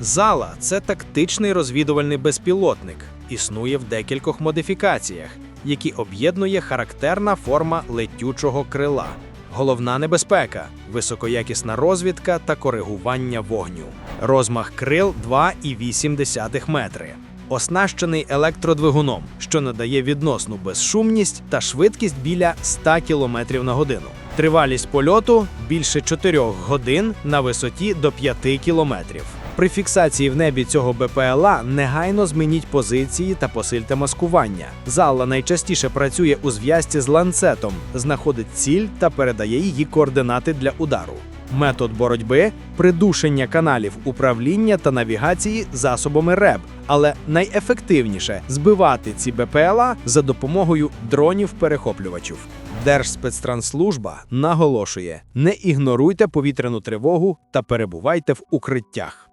Зала це тактичний розвідувальний безпілотник. Існує в декількох модифікаціях, які об'єднує характерна форма летючого крила. Головна небезпека високоякісна розвідка та коригування вогню. Розмах крил 2,8 метри. Оснащений електродвигуном, що надає відносну безшумність та швидкість біля 100 км на годину. Тривалість польоту більше 4 годин на висоті до 5 кілометрів. При фіксації в небі цього БПЛА негайно змініть позиції та посильте маскування. Зала найчастіше працює у зв'язці з ланцетом, знаходить ціль та передає її координати для удару. Метод боротьби придушення каналів управління та навігації засобами РЕБ, але найефективніше збивати ці БПЛА за допомогою дронів-перехоплювачів. Держспецтранслужба наголошує: не ігноруйте повітряну тривогу та перебувайте в укриттях.